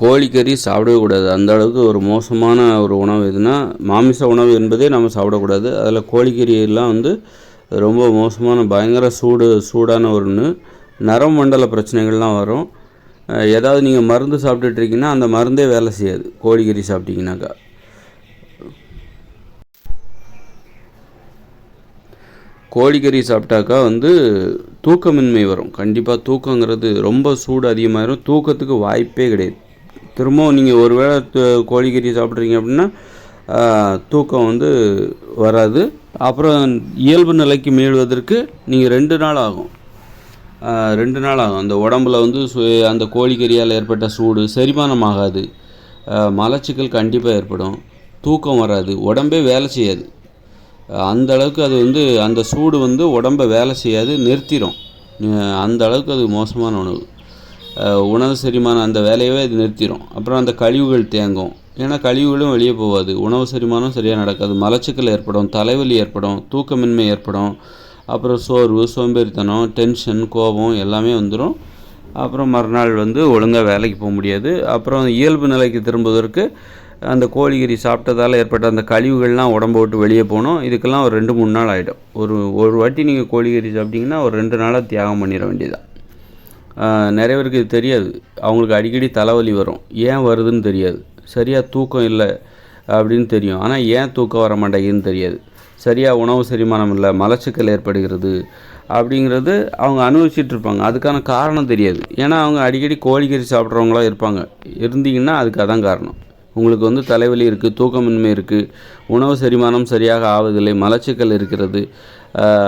கோழிக்கறி சாப்பிடவே கூடாது. அந்த அளவுக்கு ஒரு மோசமான ஒரு உணவு எதுனா மாமிச உணவு என்பதே நம்ம சாப்பிடக்கூடாது. அதில் கோழிக்கறி எல்லாம் வந்து ரொம்ப மோசமான பயங்கர சூடு சூடான ஒன்று நரம் மண்டல பிரச்சனைகள்லாம் வரும். ஏதாவது நீங்கள் மருந்து சாப்பிட்டுட்டு இருக்கீங்கன்னா அந்த மருந்தே வேலை செய்யாது கோழிக்கறி சாப்பிட்டீங்கன்னாக்கா. கோழிக்கறி சாப்பிட்டாக்கா வந்து தூக்கமின்மை வரும். கண்டிப்பாக தூக்கங்கிறது ரொம்ப சூடு அதிகமாகிடும் தூக்கத்துக்கு வாய்ப்பே கிடையாது. திரும்பவும் நீங்கள் ஒரு வேளை கோழிக்கறி சாப்பிட்றீங்க அப்படின்னா தூக்கம் வந்து வராது. அப்புறம் இயல்பு நிலைக்கு மீள்வதற்கு நீங்கள் ரெண்டு நாள் ஆகும். ரெண்டு நாள் ஆகும். அந்த உடம்புல வந்து அந்த கோழிக்கறியால் ஏற்பட்ட சூடு செரிமானம் ஆகாது மலச்சிக்கல் கண்டிப்பாக ஏற்படும். தூக்கம் வராது. உடம்பே வேலை செய்யாது. அந்த அளவுக்கு அது வந்து அந்த சூடு வந்து உடம்பை வேலை செய்யாது நிறுத்திடும் அந்த அளவுக்கு அது மோசமான உணவு. உணவு செரிமானம் அந்த வேலையவே அது நிறுத்திடும் அப்புறம் அந்த கழிவுகள் தேங்கும். ஏன்னா கழிவுகளும் வெளியே போகாது. உணவு செரிமானம் சரியாக நடக்காது. மலச்சிக்கல் ஏற்படும் தலைவலி ஏற்படும் தூக்கமின்மை ஏற்படும். அப்புறம் சோர்வு சோம்பேறித்தனம் டென்ஷன் கோபம் எல்லாமே வந்துடும் அப்புறம் மறுநாள் வந்து ஒழுங்காக வேலைக்கு போக முடியாது. அப்புறம் இயல்பு நிலைக்கு திரும்புவதற்கு அந்த கோழிக்கறி சாப்பிட்டதால் ஏற்பட்ட அந்த கழிவுகள்லாம் உடம்பை விட்டு வெளியே போகணும் இதுக்கெல்லாம் ஒரு ரெண்டு மூணு நாள் ஆகிடும் ஒரு ஒரு வாட்டி நீங்கள் கோழிக்கறி சாப்பிட்டிங்கன்னா ஒரு ரெண்டு நாளாக தியாகம் பண்ணிட வேண்டியதுதான். நிறைய பேருக்கு இது தெரியாது. அவங்களுக்கு அடிக்கடி தலைவலி வரும். ஏன் வருதுன்னு தெரியாது. சரியாக தூக்கம் இல்லை அப்படின்னு தெரியும். ஆனால் ஏன் தூக்கம் வர மாட்டேங்குதுன்னு தெரியாது. சரியாக உணவு செரிமானம் இல்லை மலச்சிக்கல் ஏற்படுகிறது அப்படிங்கிறது அவங்க அனுபவிச்சுட்டு இருப்பாங்க. அதுக்கான காரணம் தெரியாது. ஏன்னா அவங்க அடிக்கடி கோழிக்கறி சாப்பிட்றவங்களாம் இருப்பாங்க. இருந்தீங்கன்னா அதுக்கு அதான் காரணம். உங்களுக்கு வந்து தலைவலி இருக்குது தூக்கமின்மை இருக்குது உணவு செரிமானம் சரியாக ஆவதில்லை மலச்சிக்கல் இருக்கிறது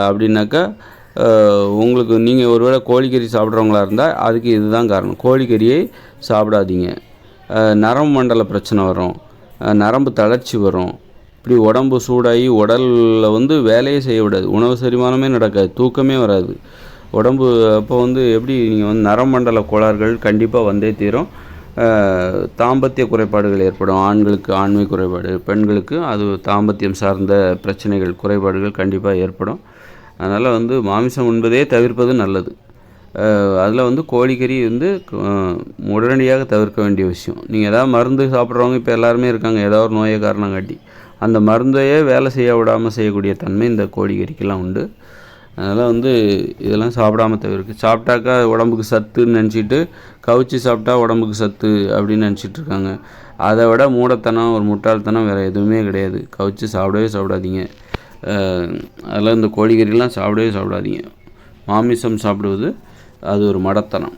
அப்படின்னாக்கா உங்களுக்கு நீங்கள் ஒருவேளை கோழிக்கறி சாப்பிட்றவங்களா இருந்தால் அதுக்கு இதுதான் காரணம். கோழிக்கறியை சாப்பிடாதீங்க. நரம்பு மண்டல பிரச்சனை வரும். நரம்பு தளர்ச்சி வரும். இப்படி உடம்பு சூடாகி உடலில் வந்து வேலையே செய்ய விடாது. உணவு செரிமானமே நடக்காது தூக்கமே வராது. உடம்பு அப்போ வந்து எப்படி நீங்கள் வந்து நரம்பண்டல கோளாறுகள் கண்டிப்பாக வந்தே தீரும். தாம்பத்திய குறைபாடுகள் ஏற்படும். ஆண்களுக்கு ஆண்மை குறைபாடு பெண்களுக்கு அது தாம்பத்தியம் சார்ந்த பிரச்சனைகள் குறைபாடுகள் கண்டிப்பாக ஏற்படும். அதனால் வந்து மாமிசம் உண்பதே தவிர்ப்பது நல்லது. அதில் வந்து கோழிக்கறி வந்து உடனடியாக தவிர்க்க வேண்டிய விஷயம். நீங்கள் ஏதாவது மருந்து சாப்பிட்றவங்க இப்போ எல்லாருமே இருக்காங்க ஏதாவது ஒரு நோயை காரணம் காட்டி அந்த மருந்தையே வேலை செய்ய விடாமல் செய்யக்கூடிய தன்மை இந்த கோழிக்கறிக்கெல்லாம் உண்டு. அதனால் வந்து இதெல்லாம் சாப்பிடாம தவிர்க்கு. சாப்பிட்டாக்கா உடம்புக்கு சத்துன்னு நினச்சிட்டு கவுச்சி சாப்பிட்டா உடம்புக்கு சத்து அப்படின்னு நினச்சிட்டு இருக்காங்க. அதை விட மூடத்தனம் ஒரு முட்டாள்தனம் வேறு எதுவுமே கிடையாது. கவுச்சி சாப்பிடவே சாப்பிடாதீங்க. அதெல்லாம் இந்த கோழிக்கறிலாம் சாப்பிடவே சாப்பிடாதீங்க. மாமிசம் சாப்பிடுவது அது ஒரு மடத்தனம்.